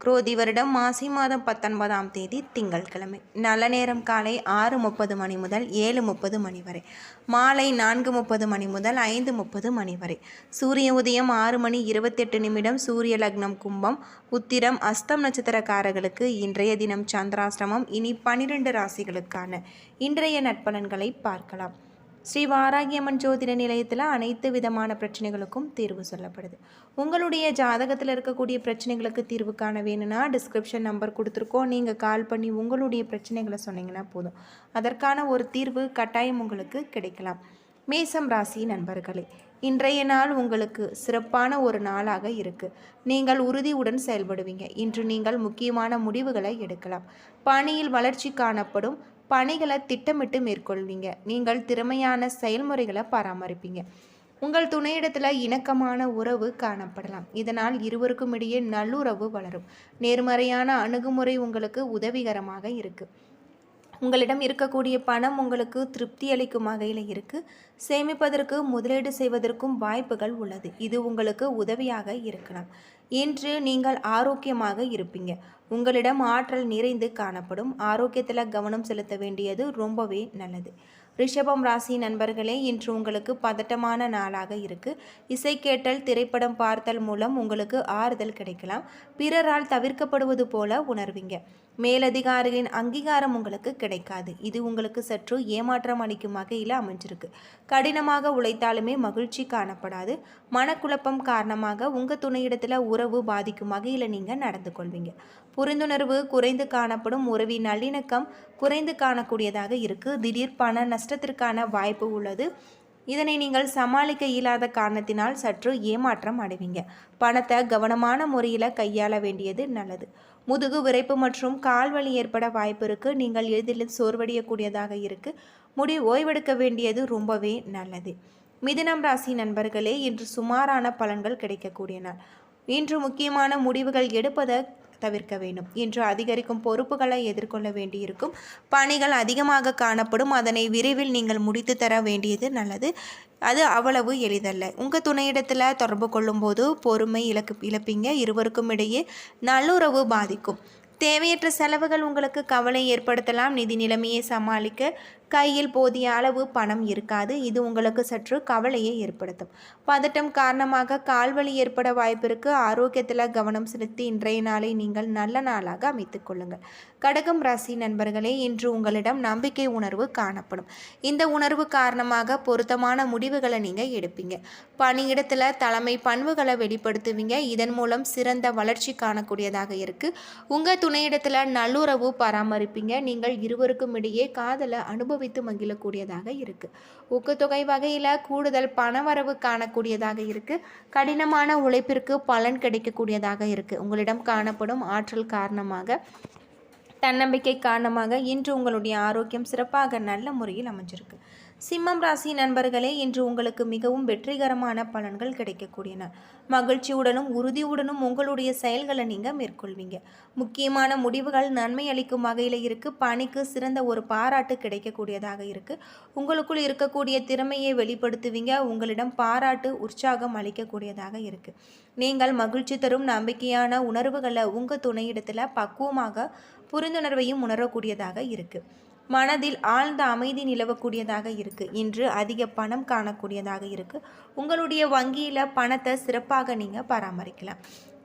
குரோதி வருடம் மாசி மாதம் பத்தொன்பதாம் தேதி திங்கட்கிழமை நல்ல நேரம் காலை ஆறு முப்பது மணி முதல் ஏழு முப்பது மணி வரை. மாலை நான்கு முப்பது மணி முதல் ஐந்து முப்பது மணி வரை. சூரிய உதயம் ஆறு மணி இருபத்தெட்டு நிமிடம் சூரிய லக்னம் கும்பம் உத்திரம் அஸ்தம் நட்சத்திரக்காரர்களுக்கு இன்றைய தினம் சந்திராசிரமம் இனி பனிரெண்டு ராசிகளுக்கான இன்றைய நட்பலன்களை பார்க்கலாம். ஸ்ரீ வாராகியம்மன் ஜோதிட நிலையத்தில் அனைத்து விதமான பிரச்சனைகளுக்கும் தீர்வு சொல்லப்படுது. உங்களுடைய ஜாதகத்தில் இருக்கக்கூடிய பிரச்சனைகளுக்கு தீர்வு காண வேணும்னா டிஸ்கிரிப்ஷன் நம்பர் கொடுத்துருக்கோம். நீங்கள் கால் பண்ணி உங்களுடைய பிரச்சனைகளை சொன்னீங்கன்னா போதும். அதற்கான ஒரு தீர்வு கட்டாயம் உங்களுக்கு கிடைக்கலாம். மேசம் ராசி நண்பர்களே இன்றைய நாள் உங்களுக்கு சிறப்பான ஒரு நாளாக இருக்கு. நீங்கள் உறுதியுடன் செயல்படுவீங்க. இன்று நீங்கள் முக்கியமான முடிவுகளை எடுக்கலாம். பணியில் வளர்ச்சி காணப்படும். பணிகளை திட்டமிட்டு மேற்கொள்வீங்க. நீங்கள் திறமையான செயல்முறைகளை பராமரிப்பீங்க. உங்கள் துணையிடத்தில் இணக்கமான உறவு காணப்படலாம். இதனால் இருவருக்கும் இடையே நல்லுறவு வளரும். நேர்மறையான அணுகுமுறை உங்களுக்கு உதவிகரமாக இருக்குது உங்களிடம் இருக்கக்கூடிய பணம் உங்களுக்கு திருப்தி அளிக்கும் வகையில் இருக்குது சேமிப்பதற்கு முதலீடு செய்வதற்கும் வாய்ப்புகள் உள்ளது. இது உங்களுக்கு உதவியாக இருக்கலாம். இன்று நீங்கள் ஆரோக்கியமாக இருப்பீங்க. உங்களிடம் ஆற்றல் நிறைந்து காணப்படும். ஆரோக்கியத்தில் கவனம் செலுத்த வேண்டியது ரொம்பவே நல்லது. ரிஷபம் ராசி நண்பர்களே இன்று உங்களுக்கு பதட்டமான நாளாக இருக்கு. இசை கேட்டல் திரைப்படம் பார்த்தல் மூலம் உங்களுக்கு ஆறுதல் கிடைக்கலாம். பிறரால் தவிர்க்கப்படுவது போல உணர்வீங்க. மேலதிகாரிகளின் அங்கீகாரம் உங்களுக்கு கிடைக்காது. இது உங்களுக்கு சற்று ஏமாற்றம் அளிக்கும் வகையில் அமைஞ்சிருக்கு. கடினமாக உழைத்தாலுமே மகிழ்ச்சி காணப்படாது. மனக்குழப்பம் காரணமாக உங்கள் துணையிடத்தில் உறவு பாதிக்கும் வகையில் நீங்கள் நடந்து கொள்வீங்க. புரிந்துணர்வு குறைந்து காணப்படும் உறவின் நல்லிணக்கம் குறைந்து காணக்கூடியதாக இருக்குது திடீர் பண நஷ்டத்திற்கான வாய்ப்பு உள்ளது. இதனை நீங்கள் சமாளிக்க இயலாத காரணத்தினால் சற்று ஏமாற்றம் அடைவீங்க. பணத்தை கவனமான முறையில் கையாள வேண்டியது நல்லது. முதுகு விரைப்பு மற்றும் கால்வலி ஏற்பட வாய்ப்பு இருக்குது நீங்கள் எளிதில் சோர்வடையக்கூடியதாக இருக்குது முடி ஓய்வெடுக்க வேண்டியது ரொம்பவே நல்லது. மிதுனம் ராசி நண்பர்களே இன்று சுமாரான பலன்கள் கிடைக்கக்கூடிய நாள் இன்று முக்கியமான முடிவுகள் எடுப்பதை தவிர்க்க வேண்டும். இன்று அதிகரிக்கும் பொறுப்புகளை எதிர்கொள்ள வேண்டியிருக்கும். பணிகள் அதிகமாக காணப்படும். அதனை விரைவில் நீங்கள் முடித்து தர வேண்டியது நல்லது. அது அவ்வளவு எளிதல்ல. உங்கள் துணையிடத்தில் தொடர்பு கொள்ளும்போது பொறுமை இழக்கு இழப்பீங்க. இருவருக்கும் இடையே நல்லுறவு பாதிக்கும். தேவையற்ற செலவுகள் உங்களுக்கு கவலை ஏற்படுத்தலாம். நிதி நிலைமையை சமாளிக்க கையில் போதிய அளவு பணம் இருக்காது. இது உங்களுக்கு சற்று கவலையை ஏற்படுத்தும். பதட்டம் காரணமாக கால்வலி ஏற்பட வாய்ப்பிற்கு ஆரோக்கியத்தில் கவனம் செலுத்தி இன்றைய நாளை நீங்கள் நல்ல நாளாக அமைத்துக் கொள்ளுங்கள். கடகம் ராசி நண்பர்களே இன்று உங்களிடம் நம்பிக்கை உணர்வு காணப்படும். இந்த உணர்வு காரணமாக பொருத்தமான முடிவுகளை நீங்கள் எடுப்பீங்க. பணியிடத்தில் தலைமை பண்புகளை வெளிப்படுத்துவீங்க. இதன் மூலம் சிறந்த வளர்ச்சி காணக்கூடியதாக இருக்குது உங்கள் துணையிடத்தில் நல்லுறவு பராமரிப்பீங்க. நீங்கள் இருவருக்கும் இடையே காதலை அனுபவம் அனுபவித்து மகிழக்கூடியதாக இருக்கு. ஊக்கத்தொகை வகையில் கூடுதல் பணவரவு காணக்கூடியதாக இருக்கு. கடினமான உழைப்பிற்கு பலன் கிடைக்கக்கூடியதாக இருக்கு. உங்களிடம் காணப்படும் ஆற்றல் காரணமாக தன்னம்பிக்கை காரணமாக இன்று உங்களுடைய ஆரோக்கியம் சிறப்பாக நல்ல முறையில் அமைஞ்சிருக்கு. சிம்மம் ராசி நண்பர்களே இன்று உங்களுக்கு மிகவும் வெற்றிகரமான பலன்கள் கிடைக்கக்கூடியன. மகிழ்ச்சியுடனும் உறுதியுடனும் உங்களுடைய செயல்களை நீங்கள் மேற்கொள்வீங்க. முக்கியமான முடிவுகள் நன்மை அளிக்கும் வகையில் இருக்குது பணிக்கு சிறந்த ஒரு பாராட்டு கிடைக்கக்கூடியதாக இருக்குது உங்களுக்குள் இருக்கக்கூடிய திறமையை வெளிப்படுத்துவீங்க. உங்களிடம் பாராட்டு உற்சாகம் அளிக்கக்கூடியதாக இருக்குது நீங்கள் மகிழ்ச்சி தரும் நம்பிக்கையான உணர்வுகளை உங்கள் துணையிடத்தில் பக்குவமாக புரிந்துணர்வையும் உணரக்கூடியதாக இருக்குது மனதில் ஆழ்ந்த அமைதி நிலவக்கூடியதாக இருக்குது இன்று அதிக பணம் காணக்கூடியதாக இருக்குது உங்களுடைய வங்கியில் பணத்தை சிறப்பாக நீங்கள் பராமரிக்கலாம்.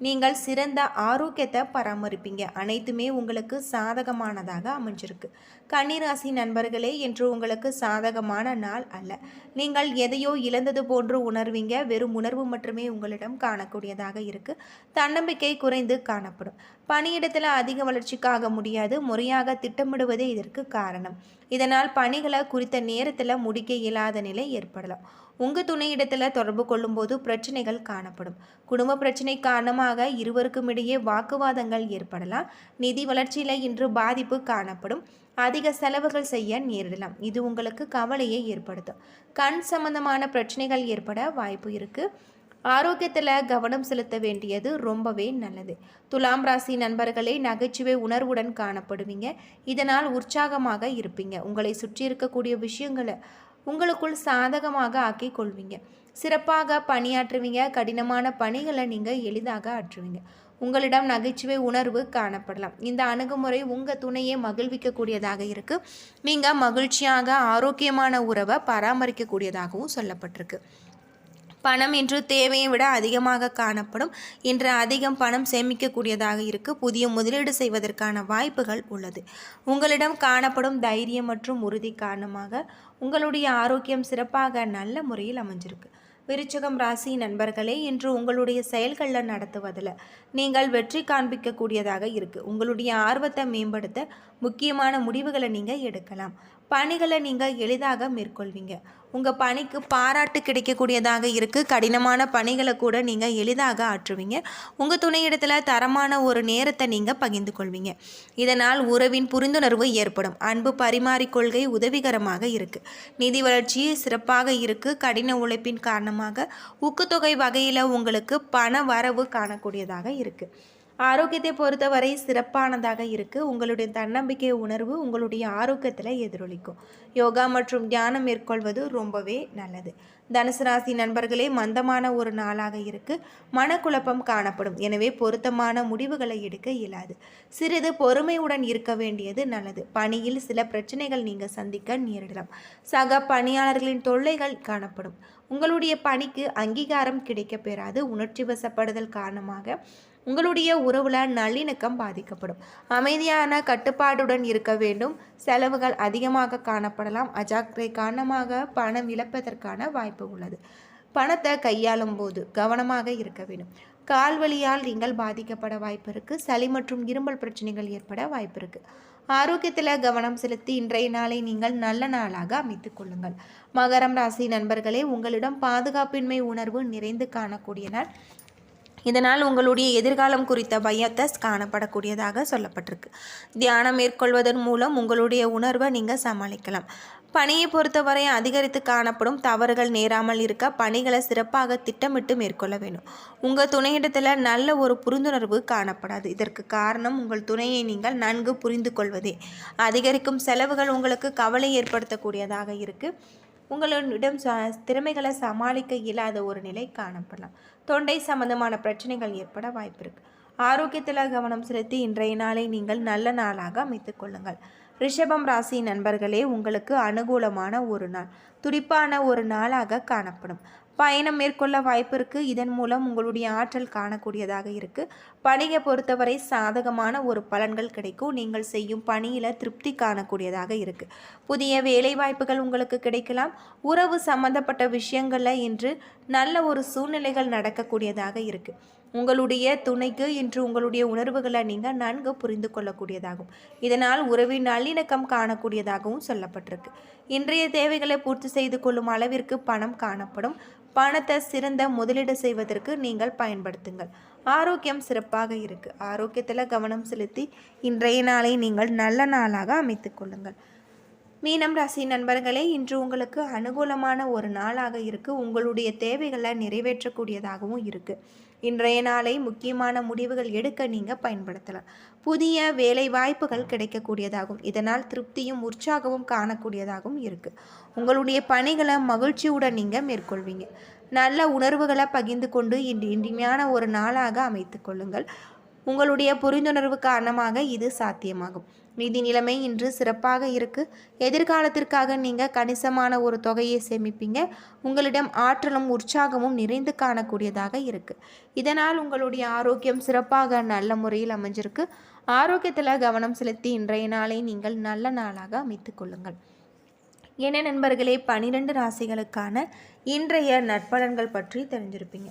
நீங்கள் சிறந்த ஆரோக்கியத்தை பராமரிப்பீங்க. அனைத்துமே உங்களுக்கு சாதகமானதாக அமைஞ்சிருக்கு. கன்னிராசி நண்பர்களே என்று உங்களுக்கு சாதகமான நாள் அல்ல. நீங்கள் எதையோ இழந்தது போன்று உணர்வீங்க. வெறும் உணர்வு மட்டுமே உங்களிடம் காணக்கூடியதாக இருக்கு. தன்னம்பிக்கை குறைந்து காணப்படும். பணியிடத்தில் அதிக வளர்ச்சிக்காக முடியாது. முறையாக திட்டமிடுவதே இதற்கு காரணம். இதனால் பணிகளை குறித்த நேரத்தில் முடிக்க இயலாத நிலை ஏற்படலாம். உங்கள் துணையிடத்தில் தொடர்பு கொள்ளும்போது பிரச்சனைகள் காணப்படும். குடும்ப பிரச்சனை காரணமாக இருவருக்கும் இடையே வாக்குவாதங்கள் ஏற்படலாம். நிதி வளர்ச்சியில் இன்று பாதிப்பு காணப்படும். அதிக செலவுகள் செய்ய நேரிடலாம். இது உங்களுக்கு கவலையை ஏற்படுத்தும். கண் சம்பந்தமான பிரச்சனைகள் ஏற்பட வாய்ப்பு இருக்குது ஆரோக்கியத்தில் கவனம் செலுத்த வேண்டியது ரொம்பவே நல்லது. துலாம் ராசி நண்பர்களே நகைச்சுவை உணர்வுடன் காணப்படுவீங்க. இதனால் உற்சாகமாக இருப்பீங்க. உங்களை சுற்றி இருக்கக்கூடிய விஷயங்களை உங்களுக்குள் சாதகமாக ஆக்கி கொள்வீங்க சிறப்பாக பணியாற்றுவீங்க. கடினமான பணிகளை நீங்கள் எளிதாக ஆற்றுவீங்க. உங்களிடம் நகைச்சுவை உணர்வு காணப்படலாம். இந்த அணுகுமுறை உங்கள் துணையை மகிழ்விக்கக்கூடியதாக இருக்குது நீங்கள் மகிழ்ச்சியாக ஆரோக்கியமான உறவை பராமரிக்கக்கூடியதாகவும் சொல்லப்பட்டிருக்கு. பணம் இன்று தேவையை விட அதிகமாக காணப்படும். இன்று அதிகம் பணம் சேமிக்கக்கூடியதாக இருக்கு. புதிய முதலீடு செய்வதற்கான வாய்ப்புகள் உள்ளது. உங்களிடம் காணப்படும் தைரியம் மற்றும் உறுதி காரணமாக உங்களுடைய ஆரோக்கியம் சிறப்பாக நல்ல முறையில் அமைஞ்சிருக்கு. விருச்சகம் ராசி நண்பர்களே இன்று உங்களுடைய செயல்களில் நடத்துவதில் நீங்கள் வெற்றி காண்பிக்கக்கூடியதாக இருக்குது உங்களுடைய ஆர்வத்தை மேம்படுத்த முக்கியமான முடிவுகளை நீங்கள் எடுக்கலாம். பணிகளை நீங்கள் எளிதாக மேற்கொள்வீங்க. உங்கள் பணிக்கு பாராட்டு கிடைக்கக்கூடியதாக இருக்குது கடினமான பணிகளை கூட நீங்கள் எளிதாக ஆற்றுவீங்க. உங்கள் துணையிடத்தில் தரமான ஒரு நேரத்தை நீங்கள் பகிர்ந்து கொள்வீங்க. இதனால் உறவின் புரிந்துணர்வு ஏற்படும். அன்பு பரிமாறிக்கொள்கை உதவிகரமாக இருக்குது நிதி வளர்ச்சி சிறப்பாக இருக்குது கடின உழைப்பின் காரணமாக ஊக்கத்தொகை வகையில் உங்களுக்கு பண வரவு காணக்கூடியதாக இருக்குது ஆரோக்கியத்தை பொறுத்தவரை சிறப்பானதாக இருக்குது உங்களுடைய தன்னம்பிக்கை உணர்வு உங்களுடைய ஆரோக்கியத்தில் எதிரொலிக்கும். யோகா மற்றும் தியானம் மேற்கொள்வது ரொம்பவே நல்லது. தனுசு ராசி நண்பர்களே மந்தமான ஒரு நாளாக இருக்கு. மனக்குழப்பம் காணப்படும். எனவே பொருத்தமான முடிவுகளை எடுக்க இயலாது. சிறிது பொறுமையுடன் இருக்க வேண்டியது நல்லது. பணியில் சில பிரச்சனைகள் நீங்கள் சந்திக்க நேரிடலாம். சக பணியாளர்களின் தொல்லைகள் காணப்படும். உங்களுடைய பணிக்கு அங்கீகாரம் கிடைக்க பெறாது. உணர்ச்சி வசப்படுதல் காரணமாக உங்களுடைய உறவில் நல்லிணக்கம் பாதிக்கப்படும். அமைதியான கட்டுப்பாடுடன் இருக்க வேண்டும். செலவுகள் அதிகமாக காணப்படலாம். அஜாக்கிரை காரணமாக பணம் இழப்பதற்கான வாய்ப்பு உள்ளது. பணத்தை கையாளும் போது கவனமாக இருக்க வேண்டும். கால்வழியால் நீங்கள் பாதிக்கப்பட வாய்ப்பு இருக்குது சளி மற்றும் இரும்பல் பிரச்சனைகள் ஏற்பட வாய்ப்பு இருக்குது ஆரோக்கியத்தில் கவனம் செலுத்தி இன்றைய நாளை நீங்கள் நல்ல நாளாக அமைத்துக் கொள்ளுங்கள். மகரம் ராசி நண்பர்களே உங்களிடம் பாதுகாப்பின்மை உணர்வு நிறைந்து காணக்கூடிய நாள். இதனால் உங்களுடைய எதிர்காலம் குறித்த பயத்தை காணப்படக்கூடியதாக சொல்லப்பட்டிருக்கு. தியானம் மேற்கொள்வதன் மூலம் உங்களுடைய உணர்வை நீங்கள் சமாளிக்கலாம். பணியை பொறுத்தவரை அதிகரித்து காணப்படும் தவறுகள் நேராமல் இருக்க பணிகளை சிறப்பாக திட்டமிட்டு மேற்கொள்ள வேண்டும். உங்கள் துணையிடத்தில் நல்ல ஒரு புரிந்துணர்வு காணப்படாது. இதற்கு காரணம் உங்கள் துணையை நீங்கள் நன்கு புரிந்து கொள்வதே. அதிகரிக்கும் செலவுகள் உங்களுக்கு கவலை ஏற்படுத்தக்கூடியதாக இருக்குது உங்களிடம் திறமைகளை சமாளிக்க இயலாத ஒரு நிலை காணப்படலாம். தொண்டை சம்பந்தமான பிரச்சனைகள் ஏற்பட வாய்ப்பு இருக்குது ஆரோக்கியத்தில் கவனம் செலுத்தி இன்றைய நாளை நீங்கள் நல்ல நாளாக அமைத்துக் கொள்ளுங்கள். ரிஷபம் ராசி நண்பர்களே உங்களுக்கு அனுகூலமான ஒரு நாள். துடிப்பான ஒரு நாளாக காணப்படும். பயணம் மேற்கொள்ள வாய்ப்பு இருக்குது இதன் மூலம் உங்களுடைய ஆற்றல் காணக்கூடியதாக இருக்குது பணியை பொறுத்தவரை சாதகமான ஒரு பலன்கள் கிடைக்கும். நீங்கள் செய்யும் பணியில் திருப்தி காணக்கூடியதாக இருக்குது புதிய வேலை வாய்ப்புகள் உங்களுக்கு கிடைக்கலாம். உறவு சம்பந்தப்பட்ட விஷயங்களில் இன்று நல்ல ஒரு சூழ்நிலைகள் நடக்கக்கூடியதாக இருக்குது உங்களுடைய துணைக்கு இன்று உங்களுடைய உணர்வுகளை நீங்கள் நன்கு புரிந்து கொள்ளக்கூடியதாகும். இதனால் உறவின் நல்லிணக்கம் காணக்கூடியதாகவும் சொல்லப்பட்டிருக்கு. இன்றைய தேவைகளை பூர்த்தி செய்து கொள்ளும் அளவிற்கு பணம் காணப்படும். பணத்தை சிறந்த முதலீடு செய்வதற்கு நீங்கள் பயன்படுத்துங்கள். ஆரோக்கியம் சிறப்பாக இருக்குது ஆரோக்கியத்தில் கவனம் செலுத்தி இன்றைய நாளை நீங்கள் நல்ல நாளாக அமைத்து கொள்ளுங்கள். மீனம் ராசி நண்பர்களே இன்று உங்களுக்கு அனுகூலமான ஒரு நாளாக இருக்குது உங்களுடைய தேவைகளை நிறைவேற்றக்கூடியதாகவும் இருக்குது இன்றைய நாளை முக்கியமான முடிவுகள் எடுக்க நீங்கள் பயன்படுத்தலாம். புதிய வேலை வாய்ப்புகள் கிடைக்கக்கூடியதாகும். இதனால் திருப்தியும் உற்சாகமும் காணக்கூடியதாகவும் இருக்குது உங்களுடைய பணிகளை மகிழ்ச்சியுடன் நீங்கள் மேற்கொள்வீங்க. நல்ல உணர்வுகளை பகிர்ந்து கொண்டு இன்று இன்றிமையான ஒரு நாளாக அமைத்து கொள்ளுங்கள். உங்களுடைய புரிந்துணர்வு காரணமாக இது சாத்தியமாகும். நிதி நிலைமை இன்று சிறப்பாக இருக்குது எதிர்காலத்திற்காக நீங்கள் கணிசமான ஒரு தொகையை சேமிப்பீங்க. உங்களிடம் ஆற்றலும் உற்சாகமும் நிறைந்து காணக்கூடியதாக இருக்குது இதனால் உங்களுடைய ஆரோக்கியம் சிறப்பாக நல்ல முறையில் அமைஞ்சிருக்கு. ஆரோக்கியத்தில் கவனம் செலுத்தி இன்றைய நாளை நீங்கள் நல்ல நாளாக அமைத்து கொள்ளுங்கள். என்ன நண்பர்களே பனிரெண்டு ராசிகளுக்கான இன்றைய நற்பலன்கள் பற்றி தெரிஞ்சிருப்பீங்க.